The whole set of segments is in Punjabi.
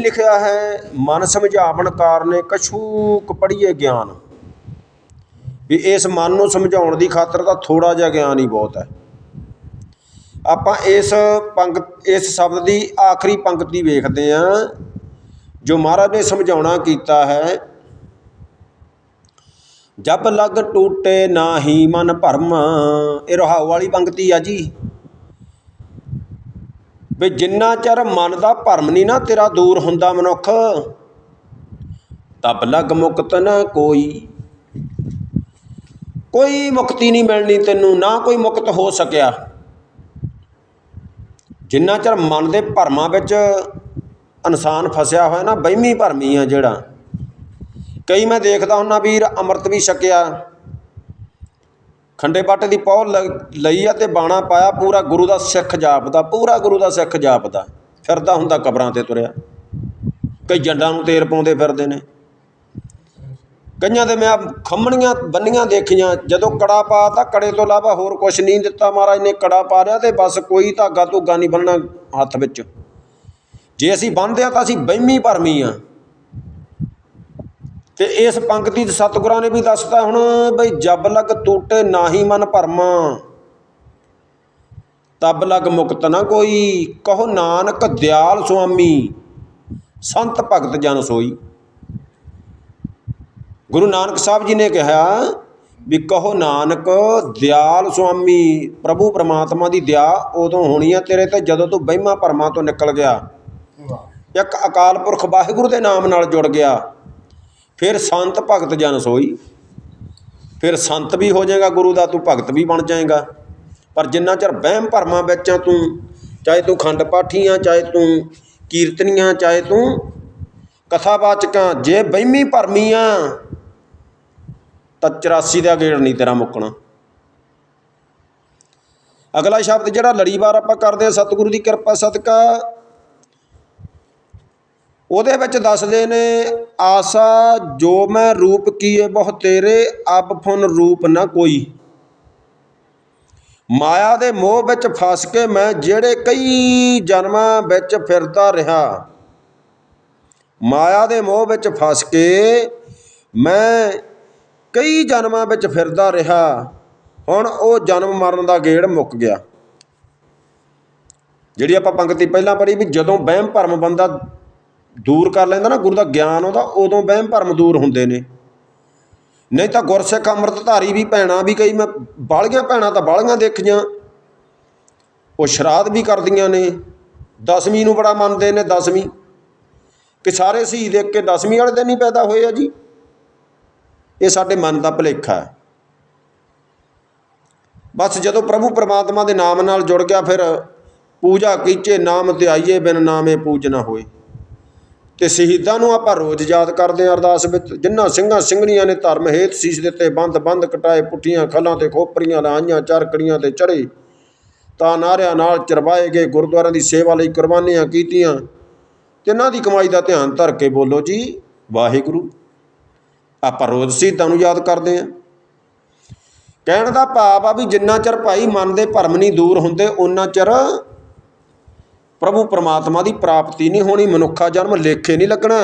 ਲਿਖਿਆ ਹੈ, ਮਨ ਸਮਝਾਵਣ ਕਾਰਨੇ ਕਛੂਕ ਪੜੀਏ ਗਿਆਨ। ਵੀ ਇਸ ਮਨ ਨੂੰ ਸਮਝਾਉਣ ਦੀ ਖਾਤਰ ਤਾਂ ਥੋੜਾ ਜਿਹਾ ਗਿਆਨ ਹੀ ਬਹੁਤ ਹੈ। ਆਪਾਂ ਇਸ ਪੰਕਤ, ਇਸ ਸ਼ਬਦ ਦੀ ਆਖਰੀ ਪੰਕਤੀ ਵੇਖਦੇ ਹਾਂ, ਜੋ ਮਹਾਰਾਜ ਨੇ ਸਮਝਾਉਣਾ ਕੀਤਾ ਹੈ। ਜਬ ਲਗ ਟੂਟੇ ਨਾਹੀ ਮਨ ਭਰਮ, ਇਹ ਰਹਾਉ ਵਾਲੀ ਪੰਕਤੀ ਆ ਜੀ। ਵੀ ਜਿੰਨਾ ਚਿਰ ਮਨ ਦਾ ਭਰਮ ਨਹੀਂ ਨਾ ਤੇਰਾ ਦੂਰ ਹੁੰਦਾ ਮਨੁੱਖ, ਤਬ ਲਗ ਮੁਕਤ ਨਾ ਕੋਈ। ਕੋਈ ਮੁਕਤੀ ਨਹੀਂ ਮਿਲਣੀ ਤੈਨੂੰ, ਨਾ ਕੋਈ ਮੁਕਤ ਹੋ ਸਕਿਆ। ਜਿੰਨਾ ਚਿਰ ਮਨ ਦੇ ਭਰਮਾਂ ਵਿੱਚ ਇਨਸਾਨ ਫਸਿਆ ਹੋਇਆ ਨਾ ਬਹਿਮੀ ਭਰਮੀ ਆ ਜਿਹੜਾ। ਕਈ ਮੈਂ ਦੇਖਦਾ ਹੁੰਨਾ, ਵੀਰ ਅੰਮ੍ਰਿਤ ਵੀ ਛਕਿਆ। ਖੰਡੇ ਬਾਟੇ ਦੀ ਪੌ ਲਈ ਆ ਅਤੇ ਬਾਣਾ ਪਾਇਆ ਪੂਰਾ ਗੁਰੂ ਦਾ ਸਿੱਖ ਜਾਪਦਾ, ਪੂਰਾ ਗੁਰੂ ਦਾ ਸਿੱਖ ਜਾਪਦਾ। ਫਿਰਦਾ ਹੁੰਦਾ ਕਬਰਾਂ ਤੇ ਤੁਰਿਆ। ਕਈ ਜੰਡਾਂ ਨੂੰ ਤੇਲ ਪਾਉਂਦੇ ਫਿਰਦੇ ਨੇ। ਕਈਆਂ ਦੇ ਮੈਂ ਖੰਮਣੀਆਂ ਬੰਨੀਆਂ ਦੇਖੀਆਂ, ਜਦੋਂ ਕੜਾ ਪਾ ਤਾਂ, ਕੜੇ ਤੋਂ ਇਲਾਵਾ ਹੋਰ ਕੁਝ ਨਹੀਂ ਦਿੱਤਾ ਮਹਾਰਾਜ ਨੇ, ਕੜਾ ਪਾ ਰਿਆ ਤੇ ਬਸ ਕੋਈ ਧਾਗਾ ਧੁੱਗਾ ਨਹੀਂ ਬੰਨਣਾ ਹੱਥ ਵਿੱਚ। ਜੇ ਅਸੀਂ ਬੰਨਦੇ ਆ ਤਾਂ ਅਸੀਂ ਬਹਿਮੀ ਭਰਮੀ ਆ। ਤੇ ਇਸ ਪੰਕਤੀ 'ਚ ਸਤਿਗੁਰਾਂ ਨੇ ਵੀ ਦੱਸਤਾ ਹੁਣ ਬਈ ਜਬ ਲਗ ਟੂਟੇ ਨਾਹੀ ਮਨ ਭਰਮਾ। ਤਬ ਲਗ ਮੁਕਤ ਨਾ ਕੋਈ ਕਹੋ ਨਾਨਕ ਦਿਆਲ ਸੁਆਮੀ ਸੰਤ ਭਗਤ ਜਨ ਸੋਈ। ਗੁਰੂ ਨਾਨਕ ਸਾਹਿਬ ਜੀ ਨੇ ਕਿਹਾ ਵੀ ਕਹੋ ਨਾਨਕ ਦਿਆਲ ਸੁਆਮੀ ਪ੍ਰਭੂ ਪ੍ਰਮਾਤਮਾ ਦੀ ਦਇਆ ਉਦੋਂ ਹੋਣੀ ਆ ਤੇਰੇ ਤੇ ਜਦੋਂ ਤੂੰ ਵਹਿਮਾਂ ਭਰਮਾਂ ਤੋਂ ਨਿਕਲ ਗਿਆ। ਇੱਕ ਅਕਾਲ ਪੁਰਖ ਵਾਹਿਗੁਰੂ ਦੇ ਨਾਮ ਨਾਲ ਜੁੜ ਗਿਆ। ਫਿਰ ਸੰਤ ਭਗਤ ਜਨ ਸੋਈ। ਫਿਰ ਸੰਤ ਵੀ ਹੋ ਜਾਏਗਾ, ਗੁਰੂ ਦਾ ਤੂੰ ਭਗਤ ਵੀ ਬਣ ਜਾਏਗਾ। ਪਰ ਜਿੰਨਾ ਚਿਰ ਵਹਿਮ ਭਰਮਾਂ ਵਿੱਚ ਆ ਤੂੰ, ਚਾਹੇ ਤੂੰ ਖੰਡ ਪਾਠੀਆਂ ਚਾਹੇ ਤੂੰ ਕੀਰਤਨੀਆਂ, ਚਾਹੇ ਤੂੰ ਕਥਾਵਾਚਕਾਂ, ਜੇ ਵਹਿਮੀ ਭਰਮੀ ਆ, ਤਾਂ 84 ਦਾ ਗੇੜ ਨਹੀਂ ਤੇਰਾ ਮੁੱਕਣਾ। ਅਗਲਾ ਸ਼ਬਦ ਜਿਹੜਾ ਲੜੀਵਾਰ ਆਪਾਂ ਕਰਦੇ ਆ, ਸਤਿਗੁਰੂ ਦੀ ਕਿਰਪਾ ਸਦਕਾ ਉਹਦੇ ਵਿੱਚ ਦੱਸਦੇ ਨੇ, ਆਸਾ ਜੋ ਮੈਂ ਰੂਪ ਕੀਏ ਬਹੁ ਤੇਰੇ, ਅਬ ਫੁਨ ਰੂਪ ਨਾ ਕੋਈ। ਮਾਇਆ ਦੇ ਮੋਹ ਵਿੱਚ ਫਸ ਕੇ ਮੈਂ ਜਿਹੜੇ ਕਈ ਜਨਮਾਂ ਵਿੱਚ ਫਿਰਦਾ ਰਿਹਾ। ਮਾਇਆ ਦੇ ਮੋਹ ਵਿੱਚ ਫਸ ਕੇ ਮੈਂ ਕਈ ਜਨਮਾਂ ਵਿੱਚ ਫਿਰਦਾ ਰਿਹਾ। ਹੁਣ ਉਹ ਜਨਮ ਮਰਨ ਦਾ ਗੇੜ ਮੁੱਕ ਗਿਆ। ਜਿਹੜੀ ਆਪਾਂ ਪੰਕਤੀ ਪਹਿਲਾਂ ਪੜ੍ਹੀ ਵੀ ਜਦੋਂ ਵਹਿਮ ਭਰਮ ਬੰਦਾ ਦੂਰ ਕਰ ਲੈਂਦਾ ਨਾ, ਗੁਰੂ ਦਾ ਗਿਆਨ ਉਹਦਾ, ਉਦੋਂ ਵਹਿਮ ਭਰਮ ਦੂਰ ਹੁੰਦੇ ਨੇ। ਨਹੀਂ ਤਾਂ ਗੁਰਸਿੱਖ ਅੰਮ੍ਰਿਤਧਾਰੀ ਵੀ ਭੈਣਾਂ ਵੀ ਕਈ, ਮੈਂ ਬਾਲੀਆਂ ਭੈਣਾਂ ਤਾਂ ਬਾਲੀਆਂ ਦੇਖੀਆਂ। ਉਹ ਸ਼ਰਾਧ ਵੀ ਕਰਦੀਆਂ ਨੇ। ਦਸਵੀਂ ਨੂੰ ਬੜਾ ਮੰਨਦੇ ਨੇ, ਦਸਵੀਂ। ਕਿ ਸਾਰੇ ਸ਼ਹੀਦ ਦੇਖ ਕੇ ਦਸਵੀਂ ਵਾਲੇ ਦਿਨ ਹੀ ਪੈਦਾ ਹੋਏ ਆ ਜੀ। ਇਹ ਸਾਡੇ ਮਨ ਦਾ ਭੁਲੇਖਾ ਹੈ। ਬਸ ਜਦੋਂ ਪ੍ਰਭੂ ਪਰਮਾਤਮਾ ਦੇ ਨਾਮ ਨਾਲ ਜੁੜ ਗਿਆ, ਫਿਰ ਪੂਜਾ ਕੀਚੇ ਨਾਮ ਧਿਆਈਏ ਬਿਨ ਨਾਮੇ ਪੂਜ ਨਾ ਹੋਏ। ਤੇ ਸ਼ਹੀਦਾਂ ਨੂੰ ਆਪਾਂ ਰੋਜ਼ ਯਾਦ ਕਰਦੇ ਹਾਂ ਅਰਦਾਸ ਵਿੱਚ ਜਿਨ੍ਹਾਂ ਸਿੰਘਾਂ ਸਿੰਘਣੀਆਂ ਨੇ ਧਰਮ ਹੇਤ ਸੀਸ ਦਿੱਤੇ, ਬੰਦ ਬੰਦ ਕਟਾਏ, ਪੁੱਠੀਆਂ ਖਲਾਂ ਤੇ ਖੋਪਰੀਆਂ ਲਾਈਆਂ, ਚਰਕੜੀਆਂ ਤੇ ਚੜੇ ਤਾਂ ਨਾਰਿਆਂ ਨਾਲ ਚਰਵਾਏ ਗਏ, ਗੁਰਦੁਆਰਿਆਂ ਦੀ ਸੇਵਾ ਲਈ ਕੁਰਬਾਨੀਆਂ ਕੀਤੀਆਂ। ਤਿੰਨਾਂ ਦੀ ਕਮਾਈ ਦਾ ਧਿਆਨ ਧਰ ਕੇ ਬੋਲੋ ਜੀ, ਵਾਹਿਗੁਰੂ। ਆਪਾਂ ਰੋਜ਼ ਸ਼ਹੀਦਾਂ ਨੂੰ ਯਾਦ ਕਰਦੇ ਹਾਂ। ਕਹਿਣ ਦਾ ਭਾਵ ਆ ਵੀ ਜਿੰਨਾ ਚਿਰ ਭਾਈ ਮਨ ਦੇ ਭਰਮ ਨਹੀਂ ਦੂਰ ਹੁੰਦੇ ਉਹਨਾਂ ਚਿਰ ਪ੍ਰਭੂ ਪਰਮਾਤਮਾ ਦੀ ਪ੍ਰਾਪਤੀ ਨਹੀਂ ਹੋਣੀ, ਮਨੁੱਖਾ ਜਨਮ ਲੇਖੇ ਨਹੀਂ ਲੱਗਣਾ।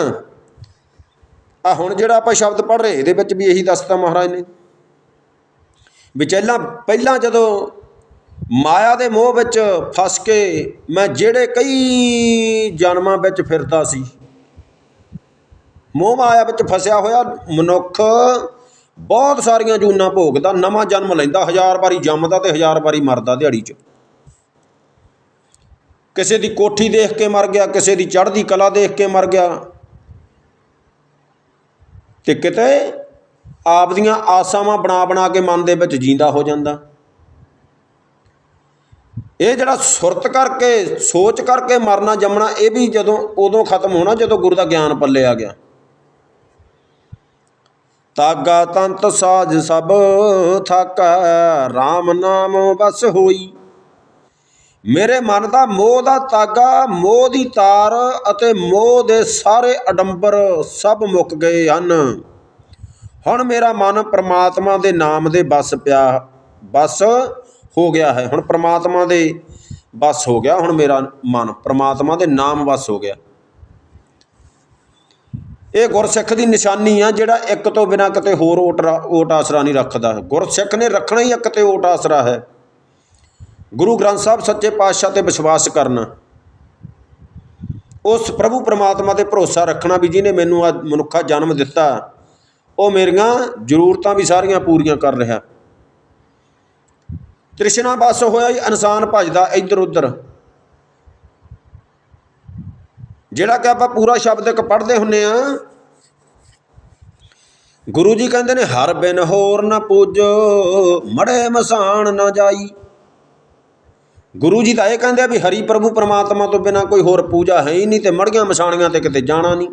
ਆ ਹੁਣ ਜਿਹੜਾ ਆਪਾਂ ਸ਼ਬਦ ਪੜ੍ਹ ਰਹੇ, ਇਹਦੇ ਵਿੱਚ ਵੀ ਇਹੀ ਦੱਸਤਾ ਮਹਾਰਾਜ ਨੇ। ਵਿਚੇਲਾ ਪਹਿਲਾਂ ਜਦੋਂ ਮਾਇਆ ਦੇ ਮੋਹ ਵਿੱਚ ਫਸ ਕੇ ਮੈਂ ਜਿਹੜੇ ਕਈ ਜਨਮਾਂ ਵਿੱਚ ਫਿਰਦਾ ਸੀ, ਮੋਹ ਮਾਇਆ ਵਿੱਚ ਫਸਿਆ ਹੋਇਆ ਮਨੁੱਖ ਬਹੁਤ ਸਾਰੀਆਂ ਜੂਨਾਂ ਭੋਗਦਾ, ਨਵਾਂ ਜਨਮ ਲੈਂਦਾ, ਹਜ਼ਾਰ ਵਾਰੀ ਜੰਮਦਾ ਤੇ ਹਜ਼ਾਰ ਵਾਰੀ ਮਰਦਾ ਦਿਹਾੜੀ 'ਚ। ਕਿਸੇ ਦੀ ਕੋਠੀ ਦੇਖ ਕੇ ਮਰ ਗਿਆ, ਕਿਸੇ ਦੀ ਚੜ੍ਹਦੀ ਕਲਾ ਦੇਖ ਕੇ ਮਰ ਗਿਆ। ਤੇ ਕਿਤੇ ਆਪਦੀਆਂ ਆਸਾਵਾਂ ਬਣਾ ਬਣਾ ਕੇ ਮਨ ਦੇ ਵਿੱਚ ਜੀਂਦਾ ਹੋ ਜਾਂਦਾ। ਇਹ ਜਿਹੜਾ ਸੁਰਤ ਕਰਕੇ, ਸੋਚ ਕਰਕੇ ਮਰਨਾ ਜੰਮਣਾ, ਇਹ ਵੀ ਜਦੋਂ ਉਦੋਂ ਖਤਮ ਹੋਣਾ, ਜਦੋਂ ਗੁਰੂ ਦਾ ਗਿਆਨ ਪੱਲੇ ਆ ਗਿਆ। ਤਾਗਾ ਤੰਤ ਸਾਜ ਸਭ ਥਾਕਾ RAM ਨਾਮ ਬਸ ਹੋਈ। ਮੇਰੇ ਮਨ ਦਾ ਮੋਹ ਦਾ ਤਾਗਾ, ਮੋਹ ਦੀ ਤਾਰ ਅਤੇ ਮੋਹ ਦੇ ਸਾਰੇ ਅਡੰਬਰ ਸਭ ਮੁੱਕ ਗਏ ਹਨ। ਹੁਣ ਮੇਰਾ ਮਨ ਪ੍ਰਮਾਤਮਾ ਦੇ ਨਾਮ ਦੇ ਬਸ ਪਿਆ ਬਸ ਹੋ ਗਿਆ ਹੈ। ਹੁਣ ਪ੍ਰਮਾਤਮਾ ਦੇ ਬਸ ਹੋ ਗਿਆ, ਹੁਣ ਮੇਰਾ ਮਨ ਪ੍ਰਮਾਤਮਾ ਦੇ ਨਾਮ ਬਸ ਹੋ ਗਿਆ। ਇਹ ਗੁਰਸਿੱਖ ਦੀ ਨਿਸ਼ਾਨੀ ਆ ਜਿਹੜਾ ਇੱਕ ਤੋਂ ਬਿਨਾ ਕਿਤੇ ਹੋਰ ਓਟ ਓਟ ਆਸਰਾ ਨਹੀਂ ਰੱਖਦਾ। ਗੁਰਸਿੱਖ ਨੇ ਰੱਖਣਾ ਹੀ ਇੱਕ ਤੇ ਓਟ ਆਸਰਾ ਹੈ। ਗੁਰੂ ਗ੍ਰੰਥ ਸਾਹਿਬ ਸੱਚੇ ਪਾਤਸ਼ਾਹ ਤੇ ਵਿਸ਼ਵਾਸ ਕਰਨਾ। ਉਸ ਪ੍ਰਭੂ ਪਰਮਾਤਮਾ ਤੇ ਭਰੋਸਾ ਰੱਖਣਾ ਵੀ ਜਿਹਨੇ ਮੈਨੂੰ ਅੱਜ ਮਨੁੱਖਾ ਜਨਮ ਦਿੱਤਾ, ਉਹ ਮੇਰੀਆਂ ਜ਼ਰੂਰਤਾਂ ਵੀ ਸਾਰੀਆਂ ਪੂਰੀਆਂ ਕਰ ਰਿਹਾ। ਤ੍ਰਿਸ਼ਨਾ ਬਸ ਹੋਇਆ ਹੀ ਇਨਸਾਨ ਭਜਦਾ ਇੱਧਰ ਉੱਧਰ। ਜਿਹੜਾ ਕਿ ਆਪਾਂ ਪੂਰਾ ਸ਼ਬਦ ਇੱਕ ਪੜ੍ਹਦੇ ਹੁੰਨੇ ਆ, ਗੁਰੂ ਜੀ ਕਹਿੰਦੇ ਨੇ, ਹਰ ਬਿਨ ਹੋਰ ਨਾ ਪੂਜੋ ਮੜੇ ਮਸਾਨ ਨਾ ਜਾਈ। ਗੁਰੂ ਜੀ ਤਾਂ ਇਹ ਕਹਿੰਦੇ ਆ ਵੀ ਹਰੀ ਪ੍ਰਭੂ ਪਰਮਾਤਮਾ ਤੋਂ ਬਿਨਾ ਕੋਈ ਹੋਰ ਪੂਜਾ ਹੈ ਹੀ ਨਹੀਂ ਤੇ ਮੜੀਆਂ ਮਸਾਣੀਆਂ ਤੇ ਕਿਤੇ ਜਾਣਾ ਨਹੀਂ।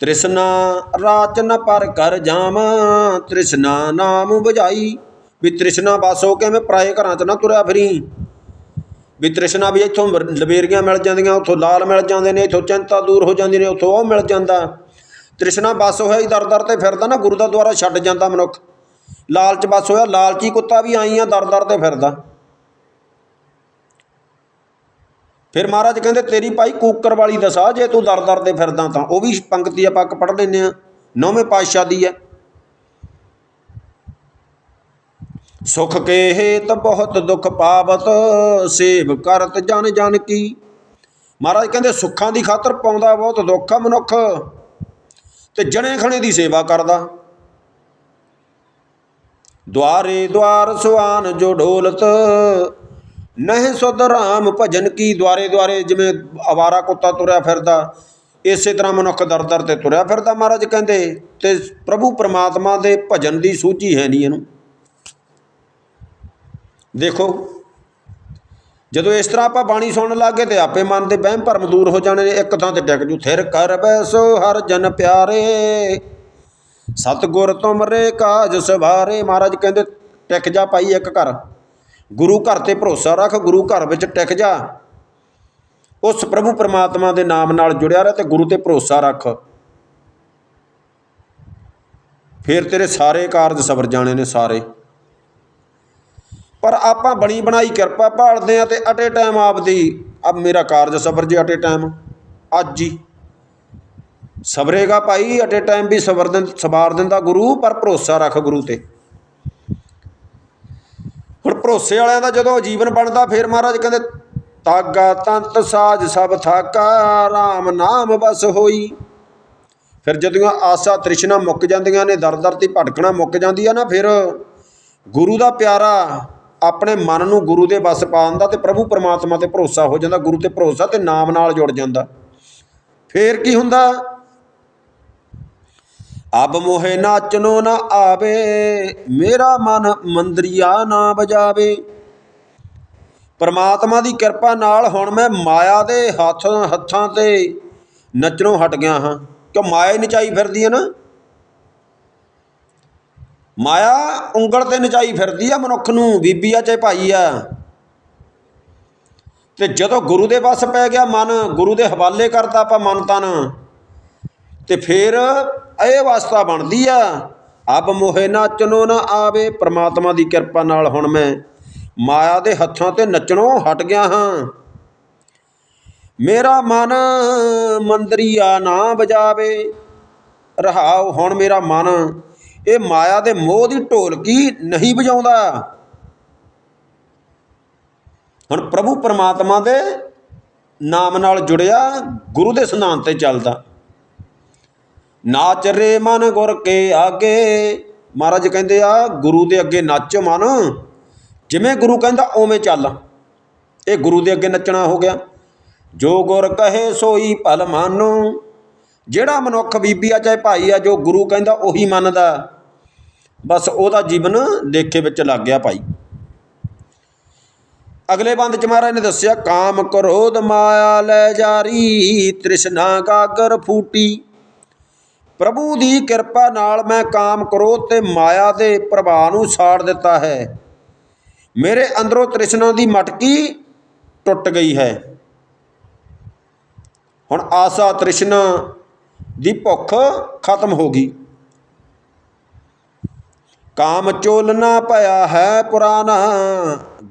ਤ੍ਰਿਸ਼ਨਾ ਰਾਚਨ ਪਰ ਕਰ ਜਾਮ ਤ੍ਰਿਸ਼ਨਾ ਨਾਮ ਬੁਝਾਈ, ਵੀ ਤ੍ਰਿਸ਼ਨਾ ਬਸ ਹੋ ਕੇ ਮੈਂ ਪਰਾਏ ਘਰਾਂ 'ਚ ਨਾ ਤੁਰਿਆ ਫਿਰੀ। ਵੀ ਤ੍ਰਿਸ਼ਨਾ ਵੀ ਇੱਥੋਂ ਲਬੇਰੀਆਂ ਮਿਲ ਜਾਂਦੀਆਂ, ਉੱਥੋਂ ਲਾਲ ਮਿਲ ਜਾਂਦੇ ਨੇ, ਇੱਥੋਂ ਚਿੰਤਾ ਦੂਰ ਹੋ ਜਾਂਦੀ ਨੇ, ਉੱਥੋਂ ਉਹ ਮਿਲ ਜਾਂਦਾ। ਤ੍ਰਿਸ਼ਨਾ ਬਸ ਹੋਇਆ ਹੀ ਦਰ ਦਰ ਤੇ ਫਿਰਦਾ ਨਾ, ਗੁਰੂ ਦਾ ਦੁਆਰਾ ਛੱਡ ਜਾਂਦਾ ਮਨੁੱਖ। ਲਾਲਚ ਬਸ ਹੋਇਆ, ਲਾਲਚੀ ਕੁੱਤਾ ਵੀ ਆਈਆਂ ਦਰ ਦਰ ਤੇ ਫਿਰਦਾ। ਫਿਰ ਮਹਾਰਾਜ ਕਹਿੰਦੇ, ਤੇਰੀ ਭਾਈ ਕੂਕਰ ਵਾਲੀ ਦਸਾ, ਜੇ ਤੂੰ ਦਰ ਦਰ ਤੇ ਫਿਰਦਾ ਤਾਂ, ਉਹ ਵੀ ਪੰਕਤੀ ਆਪਾਂ ਇੱਕ ਪੜ੍ਹ ਲੈਂਦੇ ਆ ਨੌਵੇਂ ਪਾਤਸ਼ਾਹ ਦੀ ਹੈ। ਸੁਖ ਕੇ ਹੇਤ ਬਹੁਤ ਦੁਖ ਪਾਵਤ, ਸੇਵ ਕਰਤ ਜਨ ਜਨ ਕੀ। ਮਹਾਰਾਜ ਕਹਿੰਦੇ, ਸੁੱਖਾਂ ਦੀ ਖਾਤਰ ਪਾਉਂਦਾ ਬਹੁਤ ਦੁੱਖ ਆ ਮਨੁੱਖ, ਤੇ ਜਣੇ ਖਣੇ ਦੀ ਸੇਵਾ ਕਰਦਾ। ਦੁਆਰੇ ਦੁਆਰ ਸੁਆਨ ਜੋ ਢੋਲਤ, ਨਹਿ ਸੁਧ ਰਾਮ ਭਜਨ ਕੀ ਦੁਆਰੇ ਦੁਆਰੇ ਜਿਵੇਂ ਆਵਾਰਾ ਕੁੱਤਾ ਤੁਰਿਆ ਫਿਰਦਾ, ਇਸੇ ਤਰ੍ਹਾਂ ਮਨੁੱਖ ਦਰ ਦਰ ਤੇ ਤੁਰਿਆ ਫਿਰਦਾ ਮਹਾਰਾਜ ਕਹਿੰਦੇ, ਤੇ ਪ੍ਰਭੂ ਪਰਮਾਤਮਾ ਦੇ ਭਜਨ ਦੀ ਸੂਚੀ ਹੈ ਨਹੀਂ ਇਹਨੂੰ। ਦੇਖੋ, ਜਦੋਂ ਇਸ ਤਰ੍ਹਾਂ ਆਪਾਂ ਬਾਣੀ ਸੁਣਨ ਲੱਗੇ ਤੇ ਆਪੇ ਮਨ ਦੇ ਵਹਿਮ ਭਰਮ ਦੂਰ ਹੋ ਜਾਣੇ ਇੱਕ ਥਾਂ ਤੇ ਟਿਕ ਜੂ, ਥਿਰ ਕਰ ਬੈਸੋ ਹਰ ਜਨ ਪਿਆਰੇ ਸਤਗੁਰ ਤੁਮਰੇ ਕਾਜ ਸਵਾਰੇ, ਮਹਾਰਾਜ ਕਹਿੰਦੇ ਟਿਕ ਜਾ ਪਾਈ ਇੱਕ ਘਰ। ਗੁਰੂ ਘਰ ਤੇ ਭਰੋਸਾ ਰੱਖ, ਗੁਰੂ ਘਰ ਵਿੱਚ ਟਿਕ ਜਾ। ਉਸ ਪ੍ਰਭੂ ਪਰਮਾਤਮਾ ਦੇ ਨਾਮ ਨਾਲ ਜੁੜਿਆ ਰਹਿ ਤੇ ਗੁਰੂ ਤੇ ਭਰੋਸਾ ਰੱਖ। ਫਿਰ ਤੇਰੇ ਸਾਰੇ ਕਾਰਜ ਸਵਰ ਜਾਣੇ ਨੇ ਸਾਰੇ। ਪਰ ਆਪਾਂ ਬਣੀ ਬਣਾਈ ਕਿਰਪਾ ਭਾਲਦੇ ਆ ਤੇ ਅਟੇ ਟਾਈਮ ਆਪਦੀ ਅਬ ਮੇਰਾ ਕਾਰਜ ਸਬਰ ਜੇ ਅਟੇ ਟਾਈਮ ਅੱਜ ਹੀ। ਸਬਰੇਗਾ ਭਾਈ ਅਟੇ ਟਾਈਮ ਵੀ ਸਬਰ ਦਿੰ ਸਵਾਰ ਦਿੰਦਾ ਗੁਰੂ, ਪਰ ਭਰੋਸਾ ਰੱਖ ਗੁਰੂ ਤੇ। ਹੁਣ ਭਰੋਸੇ ਵਾਲਿਆਂ ਦਾ ਜਦੋਂ ਜੀਵਨ ਬਣਦਾ, ਫਿਰ ਮਹਾਰਾਜ ਕਹਿੰਦੇ ਤਾਗਾ ਤੰਤ ਸਾਜ ਸਭ ਥਾਕਾ RAM ਨਾਮ ਬਸ ਹੋਈ। ਫਿਰ ਜਦੋਂ ਆਸਾ ਤ੍ਰਿਸ਼ਨਾ ਮੁੱਕ ਜਾਂਦੀਆਂ ਨੇ, ਦਰ ਦਰ ਤੇ ਭਟਕਣਾ ਮੁੱਕ ਜਾਂਦੀ ਆ ਨਾ, ਫਿਰ ਗੁਰੂ ਦਾ ਪਿਆਰਾ ਆਪਣੇ ਮਨ ਨੂੰ ਗੁਰੂ ਦੇ ਵਸ ਪਾ ਦਿੰਦਾ ਤੇ ਪ੍ਰਭੂ ਪਰਮਾਤਮਾ ਤੇ ਭਰੋਸਾ ਹੋ ਜਾਂਦਾ, ਗੁਰੂ ਤੇ ਭਰੋਸਾ ਤੇ ਨਾਮ ਨਾਲ ਜੁੜ ਜਾਂਦਾ। ਫੇਰ ਕੀ ਹੁੰਦਾ? ਅਬ ਮੋਹਿ ਨਾਚਨੋ ਨਾ ਆਵੇ, ਮੇਰਾ ਮਨ ਮੰਦਰੀਆ ਨਾ ਬਜਾਵੇ ਪਰਮਾਤਮਾ ਦੀ ਕਿਰਪਾ ਨਾਲ ਹੁਣ ਮੈਂ ਮਾਇਆ ਦੇ ਹੱਥ, ਹੱਥਾਂ ਤੇ ਨੱਚਣੋਂ ਹਟ ਗਿਆ ਹਾਂ। ਕਿ ਮਾਇਆ ਹੀ ਨਚਾਈ ਫਿਰਦੀ ਹੈ ਨਾ? ਮਾਇਆ ਉਂਗਲ ਤੇ ਨਚਾਈ ਫਿਰਦੀ ਆ ਮਨੁੱਖ ਨੂੰ ਬੀਬੀ ਆ ਚਾਹੇ ਭਾਈ ਆ। ਤੇ ਜਦੋਂ ਗੁਰੂ ਦੇ ਵੱਸ ਪੈ ਗਿਆ ਮਨ, ਗੁਰੂ ਦੇ ਹਵਾਲੇ ਕਰਤਾ ਆਪਾਂ ਮਨ ਤਨ ਤੇ ਫਿਰ ਇਹ ਅਵਸਥਾ ਬਣਦੀ ਆ। ਅਬ ਮੋਹੇ ਨਾਚਨੋ ਨਾ ਆਵੇ, ਪ੍ਰਮਾਤਮਾ ਦੀ ਕਿਰਪਾ ਨਾਲ ਹੁਣ ਮੈਂ ਮਾਇਆ ਦੇ ਹੱਥਾਂ ਤੇ ਨੱਚਣੋਂ ਹਟ ਗਿਆ ਹਾਂ। ਮੇਰਾ ਮਨ ਮੰਦਰੀਆ ਨਾ ਬਜਾਵੇ ਰਹਾਉ ਹੁਣ ਮੇਰਾ ਮਨ, ਇਹ ਮਾਇਆ ਦੇ ਮੋਹ ਦੀ ਢੋਲਕੀ ਨਹੀਂ ਵਜਾਉਂਦਾ। ਹੁਣ ਪ੍ਰਭੂ ਪਰਮਾਤਮਾ ਦੇ ਨਾਮ ਨਾਲ ਜੁੜਿਆ, ਗੁਰੂ ਦੇ ਸਨਾਨ ਤੇ ਚੱਲਦਾ। ਨਾਚ ਰੇ ਮਨ ਗੁਰ ਕੇ ਆਗੇ। ਮਹਾਰਾਜ ਕਹਿੰਦੇ ਆ, ਗੁਰੂ ਦੇ ਅੱਗੇ ਨੱਚ ਮਨ। ਜਿਵੇਂ ਗੁਰੂ ਕਹਿੰਦਾ, ਉਵੇਂ ਚੱਲ। ਇਹ ਗੁਰੂ ਦੇ ਅੱਗੇ ਨੱਚਣਾ ਹੋ ਗਿਆ। ਜੋ ਗੁਰ ਕਹੇ, ਸੋਈ ਭਲ ਮਾਨੋ। ਜਿਹੜਾ ਮਨੁੱਖ ਬੀਬੀ ਆ, ਚਾਹੇ ਭਾਈ ਆ, ਜੋ ਗੁਰੂ ਕਹਿੰਦਾ, ਉਹੀ ਮੰਨਦਾ। ਬਸ ਉਹਦਾ ਜੀਵਨ ਲੇਖੇ ਵਿੱਚ ਲੱਗ ਗਿਆ ਭਾਈ। ਅਗਲੇ ਬੰਦ ਚ ਮਹਾਰਾਜ ਨੇ ਦੱਸਿਆ, ਕਾਮ ਕ੍ਰੋਧ ਮਾਇਆ ਲੈ ਜਾਰੀ, ਤ੍ਰਿਸ਼ਨਾ ਗਾਗਰ ਫੂਟੀ। ਪ੍ਰਭੂ ਦੀ ਕਿਰਪਾ ਨਾਲ ਮੈਂ ਕਾਮ ਕ੍ਰੋਧ ਤੇ ਮਾਇਆ ਦੇ ਪ੍ਰਭਾਵ ਨੂੰ ਸਾੜ ਦਿੱਤਾ ਹੈ। ਮੇਰੇ ਅੰਦਰੋਂ ਤ੍ਰਿਸ਼ਨਾ ਦੀ ਮਟਕੀ ਟੁੱਟ ਗਈ ਹੈ। ਹੁਣ ਆਸਾ ਤ੍ਰਿਸ਼ਨਾ ਦੀ ਭੁੱਖ ਖਤਮ ਹੋ ਗਈ। ਕਾਮ ਚੋਲਨਾ ਭਇਆ ਹੈ ਪੁਰਾਣਾ,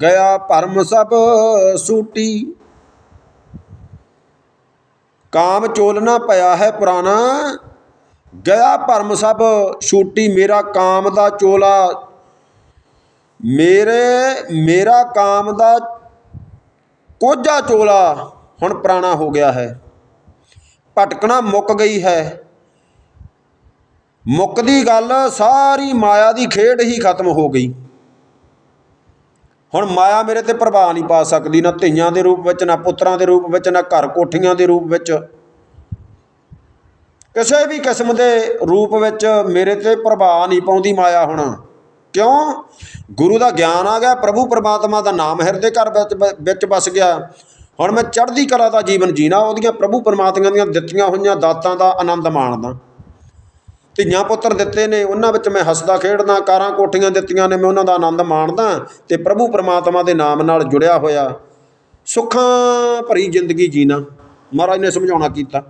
ਗਿਆ ਭਰਮ ਸਭ ਸੂਟੀ। ਕਾਮ ਚੋਲਨਾ ਭਇਆ ਹੈ ਪੁਰਾਣਾ ਗਿਆ ਭਰਮ ਸਭ, ਛੂਟੀ ਮੇਰਾ ਕਾਮ ਦਾ ਚੋਲਾ। ਮੇਰੇ, ਮੇਰਾ ਕਾਮ ਦਾ ਕੋਝਾ ਚੋਲਾ ਹੁਣ ਪੁਰਾਣਾ ਹੋ ਗਿਆ ਹੈ। ਭਟਕਣਾ ਮੁੱਕ ਗਈ ਹੈ। ਮੁੱਕਦੀ ਗੱਲ ਸਾਰੀ ਮਾਇਆ ਦੀ ਖੇਡ ਹੀ ਖਤਮ ਹੋ ਗਈ। ਹੁਣ ਮਾਇਆ ਮੇਰੇ ਤੇ ਪ੍ਰਭਾਵ ਨਹੀਂ ਪਾ ਸਕਦੀ, ਨਾ ਧੀਆਂ ਦੇ ਰੂਪ ਵਿੱਚ, ਨਾ ਪੁੱਤਰਾਂ ਦੇ ਰੂਪ ਵਿੱਚ, ਨਾ ਘਰ ਕੋਠੀਆਂ ਦੇ ਰੂਪ ਵਿੱਚ। ਕਿਸੇ ਵੀ ਕਿਸਮ ਦੇ ਰੂਪ ਵਿੱਚ ਮੇਰੇ ਤੇ ਪ੍ਰਭਾਵ ਨਹੀਂ ਪਾਉਂਦੀ ਮਾਇਆ ਹੁਣ। ਕਿਉਂ? ਗੁਰੂ ਦਾ ਗਿਆਨ ਆ ਗਿਆ, ਪ੍ਰਭੂ ਪਰਮਾਤਮਾ ਦਾ ਨਾਮ ਹਿਰਦੇ ਘਰ ਵਿੱਚ ਵਿੱਚ ਵਸ ਗਿਆ। ਹੁਣ ਮੈਂ ਚੜ੍ਹਦੀ ਕਲਾ ਦਾ ਜੀਵਨ ਜੀਣਾ, ਉਹਦੀਆਂ ਪ੍ਰਭੂ ਪਰਮਾਤਮਾ ਦੀਆਂ ਦਿੱਤੀਆਂ ਹੋਈਆਂ ਦਾਤਾਂ ਦਾ ਆਨੰਦ ਮਾਣਦਾ। ਧੀਆਂ ਪੁੱਤਰ ਦਿੱਤੇ ਨੇ, ਉਹਨਾਂ ਵਿੱਚ ਮੈਂ ਹੱਸਦਾ ਖੇਡਦਾ, ਕਾਰਾਂ ਕੋਠੀਆਂ ਦਿੱਤੀਆਂ ਨੇ, ਮੈਂ ਉਹਨਾਂ ਦਾ ਆਨੰਦ ਮਾਣਦਾ ਤੇ ਪ੍ਰਭੂ ਪਰਮਾਤਮਾ ਦੇ ਨਾਮ ਨਾਲ ਜੁੜਿਆ ਹੋਇਆ। ਸੁੱਖਾਂ ਭਰੀ ਜ਼ਿੰਦਗੀ ਜੀਣਾ। ਮਹਾਰਾਜ ਨੇ ਸਮਝਾਉਣਾ ਕੀਤਾ।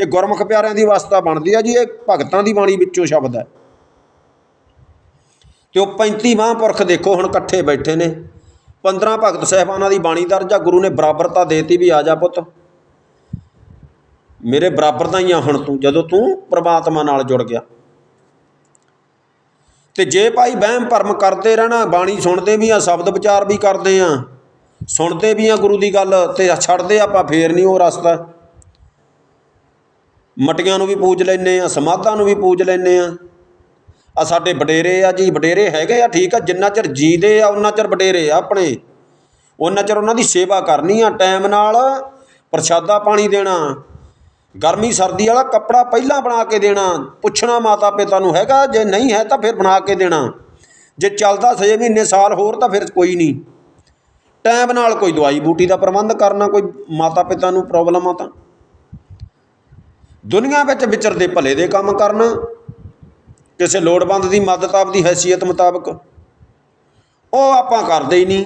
ਇਹ ਗੁਰਮੁਖ ਪਿਆਰਿਆਂ ਦੀ ਵਾਸਤਾ ਬਣਦੀ ਆ ਜੀ, ਇਹ ਭਗਤਾਂ ਦੀ ਬਾਣੀ ਵਿੱਚੋਂ ਸ਼ਬਦ ਹੈ ਤੇ ਉਹ 35 ਮਹਾਂਪੁਰਖ ਦੇਖੋ, ਹੁਣ ਇਕੱਠੇ ਬੈਠੇ ਨੇ। 15 ਭਗਤ ਸਾਹਿਬਾਨਾਂ ਦੀ ਬਾਣੀ ਦਰਜ ਆ ਗੁਰੂ ਨੇ ਬਰਾਬਰਤਾ ਦੇਤੀ ਵੀ ਆ ਜਾ ਪੁੱਤ। ਮੇਰੇ ਬਰਾਬਰ ਦਾ ਹੀ ਆ ਹੁਣ ਤੂੰ, ਜਦੋਂ ਤੂੰ ਪ੍ਰਮਾਤਮਾ ਨਾਲ ਜੁੜ ਗਿਆ। ਤੇ ਜੇ ਭਾਈ ਵਹਿਮ ਭਰਮ ਕਰਦੇ ਰਹਿਣਾ, ਬਾਣੀ ਸੁਣਦੇ ਵੀ ਆ, ਸ਼ਬਦ ਵਿਚਾਰ ਵੀ ਕਰਦੇ ਆ, ਸੁਣਦੇ ਵੀ ਆ ਗੁਰੂ ਦੀ ਗੱਲ ਤੇ ਛੱਡਦੇ ਆਪਾਂ, ਫੇਰ ਨਹੀਂ ਉਹ ਰਸਤਾ। ਮਟੀਆਂ ਨੂੰ ਵੀ ਪੂਜ ਲੈਂਦੇ ਹਾਂ ਸਮਾਧਾਂ ਨੂੰ ਵੀ ਪੂਜ ਲੈਂਦੇ ਹਾਂ ਆ ਸਾਡੇ ਵਡੇਰੇ ਆ ਜੀ, ਵਡੇਰੇ ਹੈਗੇ ਆ, ਠੀਕ ਆ, ਜਿੰਨਾ ਚਿਰ ਜੀਦੇ ਆ ਉਹਨਾਂ ਚਿਰ ਵਡੇਰੇ ਆ ਆਪਣੇ। ਉਹਨਾਂ ਚਿਰ ਉਹਨਾਂ ਦੀ ਸੇਵਾ ਕਰਨੀ ਆ, ਟਾਈਮ ਨਾਲ ਪ੍ਰਸ਼ਾਦਾ ਪਾਣੀ ਦੇਣਾ, ਗਰਮੀ, ਸਰਦੀ ਵਾਲਾ ਕੱਪੜਾ ਪਹਿਲਾਂ ਬਣਾ ਕੇ ਦੇਣਾ, ਪੁੱਛਣਾ ਮਾਤਾ ਪਿਤਾ ਨੂੰ ਹੈਗਾ, ਜੇ ਨਹੀਂ ਹੈ ਤਾਂ ਫਿਰ ਬਣਾ ਕੇ ਦੇਣਾ। ਜੇ ਚੱਲਦਾ 6 ਮਹੀਨੇ, ਸਾਲ ਹੋਰ ਤਾਂ ਫਿਰ ਕੋਈ ਨਹੀਂ। ਟਾਈਮ ਨਾਲ ਕੋਈ ਦਵਾਈ ਬੂਟੀ ਦਾ ਪ੍ਰਬੰਧ ਕਰਨਾ, ਕੋਈ ਮਾਤਾ ਪਿਤਾ ਨੂੰ ਪ੍ਰੋਬਲਮ ਆ ਤਾਂ। ਦੁਨੀਆ ਵਿੱਚ ਵਿਚਰਦੇ ਭਲੇ ਦੇ ਕੰਮ ਕਰਨ, ਕਿਸੇ ਲੋੜਵੰਦ ਦੀ ਮਦਦ ਆਪਦੀ ਹੈਸੀਅਤ ਮੁਤਾਬਕ। ਉਹ ਆਪਾਂ ਕਰਦੇ ਹੀ ਨਹੀਂ।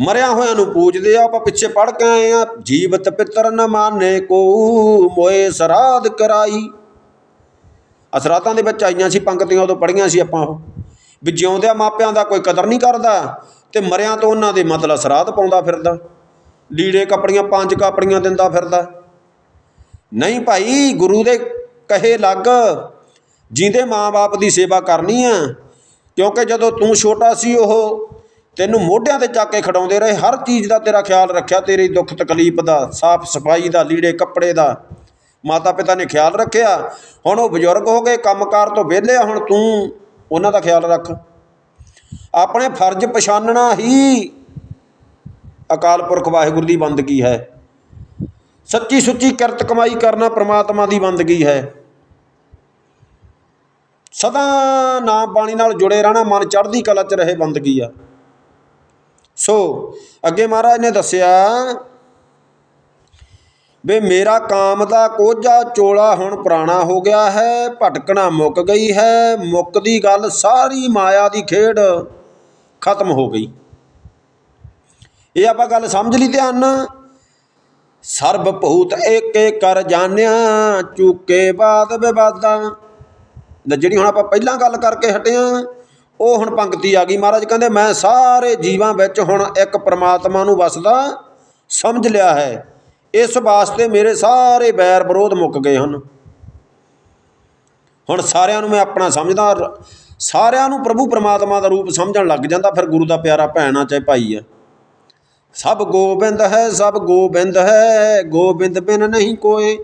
ਮਰਿਆ ਹੋਇਆਂ ਨੂੰ ਪੂਜਦੇ ਆ, ਆਪਾਂ ਪਿੱਛੇ ਪੜ ਕੇ ਆਏ ਆ, ਜੀਵਤ ਪਿੱਤਰ ਨ ਮਾਨੇ ਕੋ ਮੋਏ ਸਰਾਧ ਕਰਾਈ। ਅਸਰਾਤਾਂ ਦੇ ਵਿੱਚ ਆਈਆਂ ਸੀ, ਪੰਕਤੀਆਂ ਉਦੋਂ ਪੜੀਆਂ ਸੀ ਆਪਾਂ ਉਹ। ਵੀ ਜਿਉਂਦਿਆਂ ਮਾਪਿਆਂ ਦਾ ਕੋਈ ਕਦਰ ਨਹੀਂ ਕਰਦਾ, ਤੇ ਮਰਿਆਂ ਤੋਂ ਉਹਨਾਂ ਦੇ ਮਤਲਬ ਸਰਾਧ ਪਾਉਂਦਾ ਫਿਰਦਾ। ਲੀੜੇ ਕੱਪੜੀਆਂ, ਪੰਜ ਕਾਪੜੀਆਂ ਦਿੰਦਾ ਫਿਰਦਾ। ਨਹੀਂ ਭਾਈ, ਗੁਰੂ ਦੇ ਕਹੇ ਲੱਗ, ਜਿੰਦੇ ਮਾਂ-ਬਾਪ ਦੀ ਸੇਵਾ ਕਰਨੀ ਆ। ਕਿਉਂਕਿ ਜਦੋਂ ਤੂੰ ਛੋਟਾ ਸੀ, ਉਹ ਤੈਨੂੰ ਮੋਢਿਆਂ ਤੇ ਚੱਕ ਕੇ ਖੜਾਉਂਦੇ ਰਹੇ। ਹਰ ਚੀਜ਼ ਦਾ ਤੇਰਾ ਖਿਆਲ ਰੱਖਿਆ, ਤੇਰੀ ਦੁੱਖ ਤਕਲੀਫ ਦਾ, ਸਾਫ਼ ਸਫ਼ਾਈ ਦਾ, ਲੀੜੇ ਕੱਪੜੇ ਦਾ। ਮਾਤਾ ਪਿਤਾ ਨੇ ਖਿਆਲ ਰੱਖਿਆ। ਹੁਣ ਉਹ ਬਜ਼ੁਰਗ ਹੋ ਗਏ, ਕੰਮਕਾਰ ਤੋਂ ਵਿਹਲੇ ਆ, ਹੁਣ ਤੂੰ ਉਹਨਾਂ ਦਾ ਖਿਆਲ ਰੱਖ। ਆਪਣੇ ਫਰਜ਼ ਪਛਾਨਣਾ ਹੀ ਅਕਾਲ ਪੁਰਖ ਵਾਹਿਗੁਰੂ ਦੀ ਬੰਦਗੀ ਹੈ। ਸੱਚੀ ਸੁੱਚੀ ਕਿਰਤ ਕਮਾਈ ਕਰਨਾ ਪ੍ਰਮਾਤਮਾ ਦੀ ਬੰਦਗੀ ਹੈ। ਸਦਾ ਨਾਮ ਬਾਣੀ ਨਾਲ ਜੁੜੇ ਰਹਿਣਾ, ਮਨ ਚੜ੍ਹਦੀ ਕਲਾ 'ਚ ਰਹੇ ਬੰਦਗੀ ਆ। ਸੋ ਅੱਗੇ ਮਹਾਰਾਜ ਨੇ ਦੱਸਿਆ, ਵੇ ਮੇਰਾ ਕਾਮ ਦਾ ਕੋਝਾ ਚੋਲਾ ਹੁਣ ਪੁਰਾਣਾ ਹੋ ਗਿਆ ਹੈ, ਭਟਕਣਾ ਮੁੱਕ ਗਈ ਹੈ, ਮੁੱਕਦੀ ਗੱਲ ਸਾਰੀ ਮਾਇਆ ਦੀ ਖੇਡ ਖਤਮ ਹੋ ਗਈ। ਇਹ ਆਪਾਂ ਗੱਲ ਸਮਝ ਲਈ ਧਿਆਨ ਨਾਲ। ਸਰਬ ਭੂਤ ਏਕੇ ਕਰ ਜਾਣਿਆ, ਚੁੱਕੇ ਬਾਦ ਵਿਵਾਦਾਂ। ਦਾ ਜਿਹੜੀ ਹੁਣ ਆਪਾਂ ਪਹਿਲਾਂ ਗੱਲ ਕਰਕੇ ਹਟੇ ਆ ਉਹ ਹੁਣ ਪੰਕਤੀ ਆ ਗਈ ਮਹਾਰਾਜ, ਕਹਿੰਦੇ ਮੈਂ ਸਾਰੇ ਜੀਵਾਂ ਵਿੱਚ ਹੁਣ ਇੱਕ ਪ੍ਰਮਾਤਮਾ ਨੂੰ ਵਸਦਾ, ਸਮਝ ਲਿਆ ਹੈ। ਇਸ ਵਾਸਤੇ ਮੇਰੇ ਸਾਰੇ ਬੈਰ ਵਿਰੋਧ ਮੁੱਕ ਗਏ ਹਨ। ਹੁਣ ਸਾਰਿਆਂ ਨੂੰ ਮੈਂ ਆਪਣਾ ਸਮਝਦਾ, ਸਾਰਿਆਂ ਨੂੰ ਪ੍ਰਭੂ ਪ੍ਰਮਾਤਮਾ ਦਾ ਰੂਪ ਸਮਝਣ ਲੱਗ ਜਾਂਦਾ, ਫਿਰ ਗੁਰੂ ਦਾ ਪਿਆਰਾ ਭੈਣ ਆ, ਚਾਹੇ ਭਾਈ ਆ। ਸਭ ਗੋਬਿੰਦ ਹੈ, ਸਭ ਗੋਬਿੰਦ ਹੈ, ਗੋਬਿੰਦ ਬਿਨ ਨਹੀਂ ਕੋਏ।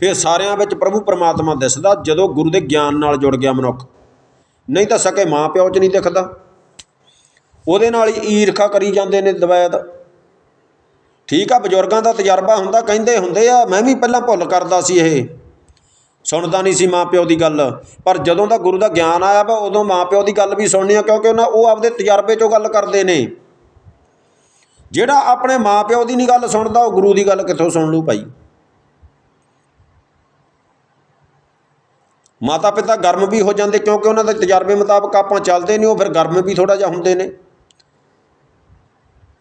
ਫਿਰ ਸਾਰਿਆਂ ਵਿੱਚ ਪ੍ਰਭੂ ਪਰਮਾਤਮਾ ਦਿਸਦਾ, ਜਦੋਂ ਗੁਰੂ ਦੇ ਗਿਆਨ ਨਾਲ ਜੁੜ ਗਿਆ ਮਨੁੱਖ। ਨਹੀਂ ਤਾਂ ਸਕੇ ਮਾਂ ਪਿਓ 'ਚ ਨਹੀਂ ਦਿਖਦਾ। ਉਹਦੇ ਨਾਲ ਹੀ ਈਰਖਾ ਕਰੀ ਜਾਂਦੇ ਨੇ ਦਵੈਦ। ਠੀਕ ਆ, ਬਜ਼ੁਰਗਾਂ ਦਾ ਤਜਰਬਾ ਹੁੰਦਾ, ਕਹਿੰਦੇ ਹੁੰਦੇ ਆ, ਮੈਂ ਵੀ ਪਹਿਲਾਂ ਭੁੱਲ ਕਰਦਾ ਸੀ ਇਹ। ਸੁਣਦਾ ਨਹੀਂ ਸੀ ਮਾਂ ਪਿਓ ਦੀ ਗੱਲ। ਪਰ ਜਦੋਂ ਦਾ ਗੁਰੂ ਦਾ ਗਿਆਨ ਆਇਆ ਵਾ, ਉਦੋਂ ਮਾਂ ਪਿਓ ਦੀ ਗੱਲ ਵੀ ਸੁਣਨੀ ਆ, ਕਿਉਂਕਿ ਉਹਨਾਂ ਉਹ ਆਪਦੇ ਤਜਰਬੇ 'ਚੋਂ ਗੱਲ ਕਰਦੇ ਨੇ। ਜਿਹੜਾ ਆਪਣੇ ਮਾਂ ਪਿਓ ਦੀ ਨਹੀਂ ਗੱਲ ਸੁਣਦਾ, ਉਹ ਗੁਰੂ ਦੀ ਗੱਲ ਕਿੱਥੋਂ ਸੁਣ ਲੂ ਭਾਈ? ਮਾਤਾ ਪਿਤਾ ਗਰਮ ਵੀ ਹੋ ਜਾਂਦੇ ਕਿਉਂਕਿ ਉਹਨਾਂ ਦੇ ਤਜਰਬੇ ਮੁਤਾਬਕ ਆਪਾਂ ਚੱਲਦੇ ਨਹੀਂ, ਉਹ ਫਿਰ ਗਰਮ ਵੀ ਥੋੜਾ ਜਿਹਾ ਹੁੰਦੇ ਨੇ।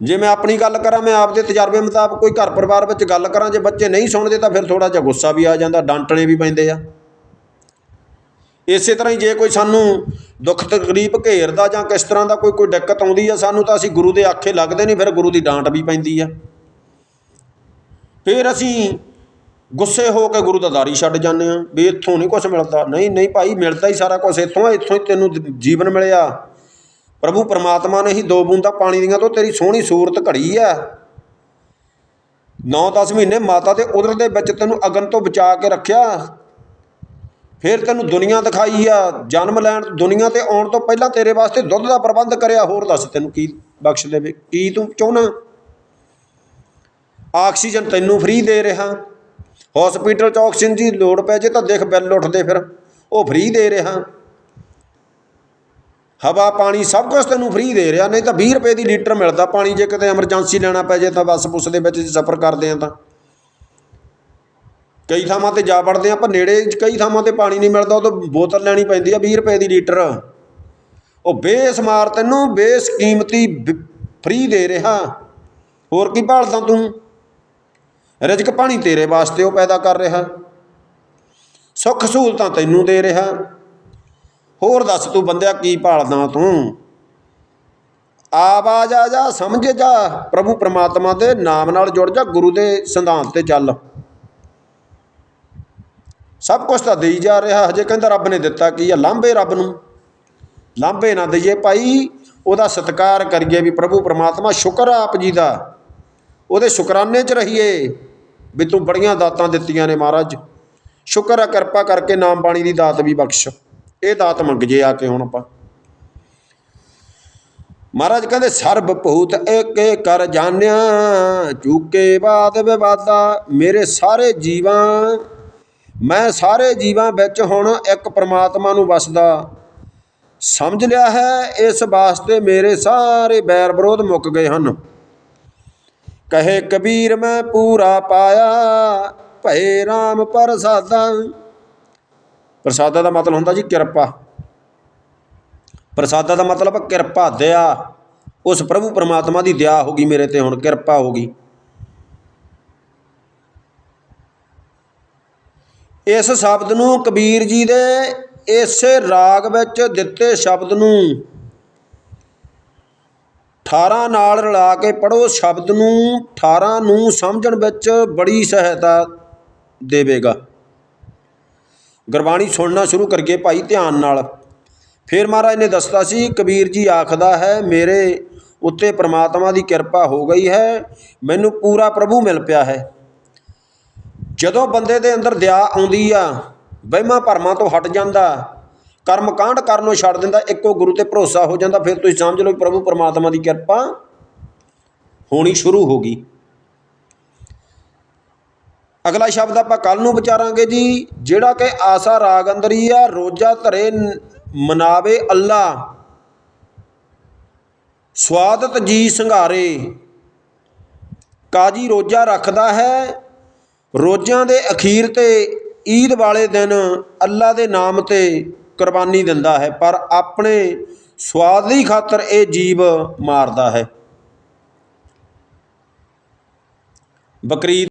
ਜੇ ਮੈਂ ਆਪਣੀ ਗੱਲ ਕਰਾਂ, ਮੈਂ ਆਪਦੇ ਤਜਰਬੇ ਮੁਤਾਬਕ ਕੋਈ ਘਰ ਪਰਿਵਾਰ ਵਿੱਚ ਗੱਲ ਕਰਾਂ, ਜੇ ਬੱਚੇ ਨਹੀਂ ਸੁਣਦੇ ਤਾਂ ਫਿਰ ਥੋੜਾ ਜਿਹਾ ਗੁੱਸਾ ਵੀ ਆ ਜਾਂਦਾ, ਡਾਂਟਣੇ ਵੀ ਪੈਂਦੇ ਆ। ਇਸੇ ਤਰ੍ਹਾਂ ਹੀ ਜੇ ਕੋਈ ਸਾਨੂੰ ਦੁੱਖ ਤਕਲੀਫ ਘੇਰਦਾ ਜਾਂ ਕਿਸ ਤਰ੍ਹਾਂ ਦਾ ਕੋਈ ਕੋਈ ਦਿੱਕਤ ਆਉਂਦੀ ਆ ਸਾਨੂੰ ਤਾਂ ਅਸੀਂ ਗੁਰੂ ਦੇ ਆਖੇ ਲੱਗਦੇ ਨਹੀਂ, ਫਿਰ ਗੁਰੂ ਦੀ ਡਾਂਟ ਵੀ ਪੈਂਦੀ ਆ। ਫਿਰ ਅਸੀਂ ਗੁੱਸੇ ਹੋ ਕੇ ਗੁਰੂ ਦਾ ਦਾਰੀ ਛੱਡ ਜਾਂਦੇ ਆ ਵੀ ਇੱਥੋਂ ਨਹੀਂ ਕੁਝ ਮਿਲਦਾ। ਨਹੀਂ ਨਹੀਂ ਭਾਈ, ਮਿਲਦਾ ਹੀ ਸਾਰਾ ਕੁਝ ਇੱਥੋਂ ਆ, ਇੱਥੋਂ ਹੀ ਤੈਨੂੰ ਜੀਵਨ ਮਿਲਿਆ। ਪ੍ਰਭੂ ਪਰਮਾਤਮਾ ਨੇ ਹੀ ਦੋ ਬੂੰਦਾਂ ਪਾਣੀ ਦੀਆਂ ਤੋਂ ਤੇਰੀ ਸੋਹਣੀ ਸੂਰਤ ਘੜੀ ਆ। 9-10 ਮਹੀਨੇ ਮਾਤਾ ਦੇ ਉਦਰ ਦੇ ਵਿੱਚ ਤੈਨੂੰ ਅਗਨ ਤੋਂ ਬਚਾ ਕੇ ਰੱਖਿਆ। ਫਿਰ ਤੈਨੂੰ ਦੁਨੀਆ ਦਿਖਾਈ ਆ, ਜਨਮ ਲੈਣ ਦੁਨੀਆ ਤੇ ਆਉਣ ਤੋਂ ਪਹਿਲਾਂ ਤੇਰੇ ਵਾਸਤੇ ਦੁੱਧ ਦਾ ਪ੍ਰਬੰਧ ਕਰਿਆ, ਹੋਰ ਦੱਸ ਤੈਨੂੰ ਕੀ ਬਖਸ਼ ਦੇਵੇ, ਕੀ ਤੂੰ ਚਾਹੁੰਦਾ ਆਕਸੀਜਨ ਤੈਨੂੰ ਫ੍ਰੀ ਦੇ ਰਿਹਾ। ਹਸਪੀਟਲ 'ਚ ਆਕਸੀਜਨ ਦੀ ਲੋੜ ਪੈ ਜੇ ਤਾਂ ਦੇਖ, ਬਿੱਲ ਉੱਠਦੇ ਫਿਰ, ਉਹ ਫ੍ਰੀ ਦੇ ਰਿਹਾ। ਹਵਾ, ਪਾਣੀ ਸਭ ਕੁਝ ਤੈਨੂੰ ਫ੍ਰੀ ਦੇ ਰਿਹਾ, ਨਹੀਂ ਤਾਂ 20 ਰੁਪਏ ਦੀ ਲੀਟਰ ਮਿਲਦਾ ਪਾਣੀ, ਜੇ ਕਿਤੇ ਐਮਰਜੈਂਸੀ ਲੈਣਾ ਪੈ ਜੇ ਤਾਂ ਬੱਸ ਬੁੱਸ ਦੇ ਵਿੱਚ ਸਫ਼ਰ ਕਰਦੇ ਆ ਤਾਂ। ਕਈ ਥਾਵਾਂ ਤੇ ਜਾ ਵੜਦੇ ਹਾਂ ਪਰ ਨੇੜੇ ਕਈ ਥਾਵਾਂ ਤੇ ਪਾਣੀ ਨਹੀਂ ਮਿਲਦਾ ਉਹ ਤਾਂ ਬੋਤਲ ਲੈਣੀ ਪੈਂਦੀ ਆ ਵੀਹ ਰੁਪਏ ਦੀ ਲੀਟਰ। ਉਹ ਬੇਸਮਾਰ ਤੈਨੂੰ ਬੇਸਕੀਮਤੀ ਫ੍ਰੀ ਦੇ ਰਿਹਾ। ਹੋਰ ਕੀ ਭਾਲਦਾ ਤੂੰ? ਰਿਜ਼ਕ ਪਾਣੀ ਤੇਰੇ ਵਾਸਤੇ ਉਹ ਪੈਦਾ ਕਰ ਰਿਹਾ। ਸੁੱਖ ਸਹੂਲਤਾਂ ਤੈਨੂੰ ਦੇ ਰਿਹਾ। ਹੋਰ ਦੱਸ ਤੂੰ ਬੰਦਿਆ ਕੀ ਭਾਲਦਾ ਤੂੰ? ਆਵਾਜ਼ ਆ ਜਾ, ਸਮਝ ਜਾ। ਪ੍ਰਭੂ ਪ੍ਰਮਾਤਮਾ ਦੇ ਨਾਮ ਨਾਲ ਜੁੜ ਜਾ, ਗੁਰੂ ਦੇ ਸਿਧਾਂਤ ਤੇ ਚੱਲ। ਸਭ ਕੁਝ ਤਾਂ ਦੇਈ ਜਾ ਰਿਹਾ, ਹਜੇ ਕਹਿੰਦਾ ਰੱਬ ਨੇ ਦਿੱਤਾ ਕੀ ਆ? ਲਾਂਭੇ ਰੱਬ ਨੂੰ। ਲਾਂਭੇ ਨਾ ਦਈਏ ਭਾਈ, ਉਹਦਾ ਸਤਿਕਾਰ ਕਰੀਏ ਵੀ ਪ੍ਰਭੂ ਪਰਮਾਤਮਾ ਸ਼ੁਕਰ ਆਪ ਜੀ ਦਾ। ਉਹਦੇ ਸ਼ੁਕਰਾਨੇ 'ਚ ਰਹੀਏ ਵੀ ਤੂੰ ਬੜੀਆਂ ਦਾਤਾਂ ਦਿੱਤੀਆਂ ਨੇ ਮਹਾਰਾਜ। ਸ਼ੁਕਰ ਆ, ਕਿਰਪਾ ਕਰਕੇ ਨਾਮ ਬਾਣੀ ਦੀ ਦਾਤ ਵੀ ਬਖਸ਼। ਇਹ ਦਾਤ ਮੰਗ ਜੇ ਆ ਕੇ ਹੁਣ ਆਪਾਂ। ਮਹਾਰਾਜ ਕਹਿੰਦੇ, ਸਰਬ ਭੂਤ ਏਕੇ ਕਰ ਜਾਣਿਆ, ਚੂਕੇ ਬਾਦ ਵਿਵਾਦਾ, ਮੇਰੇ ਸਾਰੇ ਜੀਵਾਂ ਮੈਂ ਸਾਰੇ ਜੀਵਾਂ ਵਿੱਚ ਹੁਣ ਇੱਕ ਪਰਮਾਤਮਾ ਨੂੰ ਵਸਦਾ। ਸਮਝ ਲਿਆ ਹੈ, ਇਸ ਵਾਸਤੇ ਮੇਰੇ ਸਾਰੇ ਬੈਰ ਵਿਰੋਧ ਮੁੱਕ ਗਏ ਹਨ। ਕਹੇ, ਕਬੀਰ, ਮੈਂ ਪੂਰਾ ਪਾਇਆ, ਭਏ RAM ਪ੍ਰਸਾਦਾ। ਪ੍ਰਸਾਦਾ ਦਾ ਮਤਲਬ ਹੁੰਦਾ ਜੀ ਕਿਰਪਾ। ਪ੍ਰਸਾਦਾ ਦਾ ਮਤਲਬ ਕਿਰਪਾ, ਦਇਆ। ਉਸ ਪ੍ਰਭੂ ਪਰਮਾਤਮਾ ਦੀ ਦਇਆ ਹੋ ਗਈ ਮੇਰੇ ਤੇ ਹੁਣ, ਕਿਰਪਾ ਹੋ ਗਈ। ਇਸ ਸ਼ਬਦ ਨੂੰ ਕਬੀਰ ਜੀ ਦੇ ਇਸੇ ਰਾਗ ਵਿੱਚ ਦਿੱਤੇ ਸ਼ਬਦ ਨੂੰ 18 ਨਾਲ ਰਲਾ ਕੇ ਪੜੋ ਸ਼ਬਦ ਨੂੰ 18 ਨੂੰ ਸਮਝਣ ਵਿੱਚ ਬੜੀ ਸਹਾਇਤਾ ਦੇਵੇਗਾ। ਗੁਰਬਾਣੀ ਸੁਣਨਾ ਸ਼ੁਰੂ ਕਰਕੇ ਭਾਈ ਧਿਆਨ ਨਾਲ। ਫਿਰ ਮਹਾਰਾਜ ਨੇ ਦੱਸਤਾ ਸੀ, ਕਬੀਰ ਜੀ ਆਖਦਾ ਹੈ, ਮੇਰੇ ਉੱਤੇ ਪ੍ਰਮਾਤਮਾ ਦੀ ਕਿਰਪਾ ਹੋ ਗਈ ਹੈ, ਮੈਨੂੰ ਪੂਰਾ ਪ੍ਰਭੂ ਮਿਲ ਪਿਆ ਹੈ। ਜਦੋਂ ਬੰਦੇ ਦੇ ਅੰਦਰ ਦਇਆ ਆਉਂਦੀ ਆ, ਵਹਿਮਾਂ ਭਰਮਾਂ ਤੋਂ ਹਟ ਜਾਂਦਾ, ਕਰਮ ਕਾਂਡ ਕਰਨੋਂ ਛੱਡ ਦਿੰਦਾ, ਇੱਕੋ ਗੁਰੂ ਤੇ ਭਰੋਸਾ ਹੋ ਜਾਂਦਾ, ਫਿਰ ਤੁਸੀਂ ਸਮਝ ਲਓ ਪ੍ਰਭੂ ਪਰਮਾਤਮਾ ਦੀ ਕਿਰਪਾ ਹੋਣੀ ਸ਼ੁਰੂ ਹੋ ਗਈ। ਅਗਲਾ ਸ਼ਬਦ ਆਪਾਂ ਕੱਲ ਨੂੰ ਵਿਚਾਰਾਂਗੇ ਜੀ, ਜਿਹੜਾ ਕਿ ਆਸਾ ਰਾਗ ਅੰਦਰ ਹੀ ਆ, ਰੋਜਾ ਧਰੇ ਮਨਾਵੇ ਅੱਲਾ, ਸਵਾਦਤ ਜੀ ਸੰਘਾਰੇ, ਕਾਜੀ ਰੋਜਾ ਰੱਖਦਾ ਹੈ ਰੋਜ਼ਿਆਂ ਦੇ ਅਖੀਰ ਤੇ ਈਦ ਵਾਲੇ ਦਿਨ ਅੱਲਾ ਦੇ ਨਾਮ ਤੇ ਕੁਰਬਾਨੀ ਦਿੰਦਾ ਹੈ, ਪਰ ਆਪਣੇ ਸਵਾਦ ਦੀ ਖਾਤਰ ਇਹ ਜੀਵ ਮਾਰਦਾ ਹੈ। ਬਕਰੀਦ